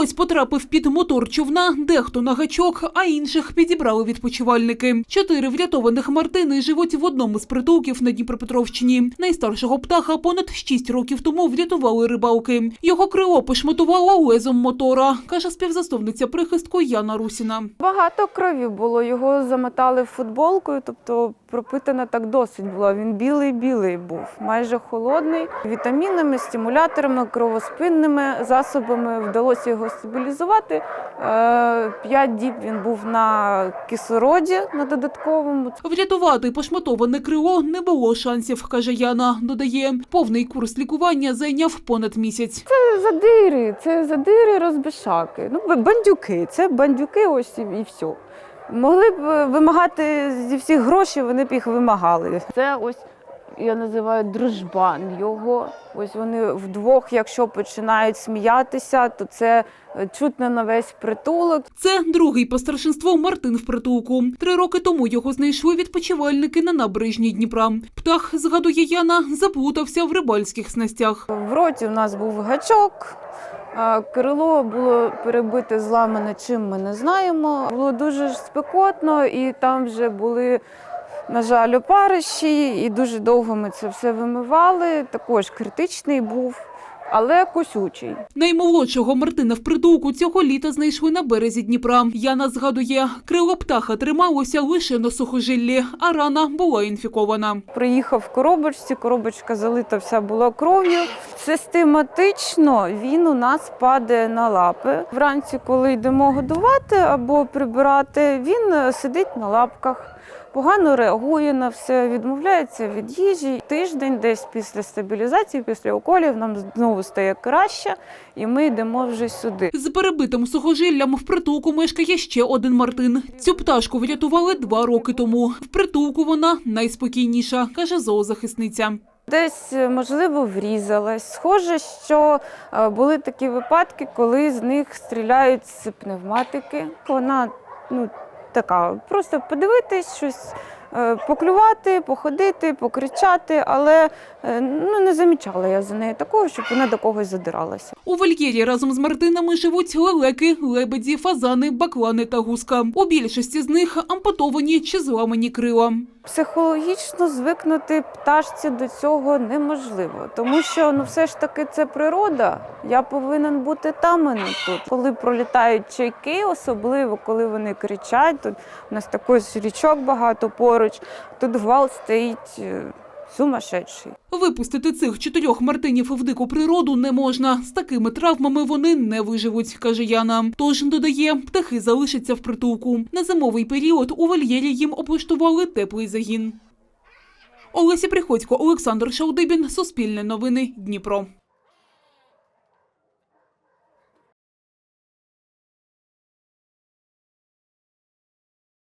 Хтось потрапив під мотор човна, дехто на гачок, а інших підібрали відпочивальники. Чотири врятованих мартини живуть в одному з притулків на Дніпропетровщині. Найстаршого птаха понад шість років тому врятували рибалки. Його крило пошматувало лезом мотора, каже співзасновниця прихистку Яна Русіна. Багато крові було. Його замотали футболкою, тобто пропитана так досить була. Він білий-білий був, майже холодний. Вітамінами, стимуляторами, кровоспинними засобами вдалося його стабілізувати. Е, П'ять діб він був на кислороді на додатковому. Врятувати пошматоване крило не було шансів, каже Яна. Додає, повний курс лікування зайняв понад місяць. Це задири, це задири розбишаки. Ну, бандюки, це бандюки, ось і, і все. Могли б е, вимагати зі всіх грошей, вони б їх вимагали. Це ось я називаю дружбан його. Ось вони вдвох, якщо починають сміятися, то це е, чутно на весь притулок. Це другий по старшинству Мартин в притулку. Три роки тому його знайшли відпочивальники на набережні Дніпра. Птах, згадує Яна, заплутався в рибальських снастях. В роті у нас був гачок. Крило було перебите, зламане чим ми не знаємо. Було дуже спекотно, і там вже були, на жаль, опариші, і дуже довго ми це все вимивали. Також критичний був, але косючий. Наймолодшого Мартина в притулку цього літа знайшли на березі Дніпра. Яна згадує, крило птаха трималося лише на сухожиллі, а рана була інфікована. Приїхав в коробочці, коробочка залита вся була кров'ю. Систематично він у нас падає на лапи. Вранці, коли йдемо годувати або прибирати, він сидить на лапках. Погано реагує на все, відмовляється від їжі. Тиждень, десь після стабілізації, після уколів, нам знову стає краще, і ми йдемо вже сюди. З перебитим сухожиллям в притулку мешкає ще один Мартин. Цю пташку врятували два роки тому. В притулку вона найспокійніша, каже зоозахисниця. Десь, е, можливо, врізалась. Схоже, що е, були такі випадки, коли з них стріляють з пневматики. Вона ну, така, просто подивитись, щось поклювати, походити, покричати, але е, ну, не замічала я за нею такого, щоб вона до когось задиралася. У вольєрі разом з Мартинами живуть лелеки, лебеді, фазани, баклани та гуска. У більшості з них ампутовані чи зламані крила. Психологічно звикнути пташці до цього неможливо, тому що ну все ж таки це природа. Я повинен бути там, а не тут. Коли пролітають чайки, особливо коли вони кричать, тут у нас такий річок багато поруч, тут гвалт стоїть е, сумасшедший. Випустити цих чотирьох мартинів в дику природу не можна. З такими травмами вони не виживуть, каже Яна. Тож додає, птахи залишаться в притулку. На зимовий період у вольєрі їм облаштували теплий загін. Олеся Приходько, Олександр Шалдибін, Суспільне новини, Дніпро.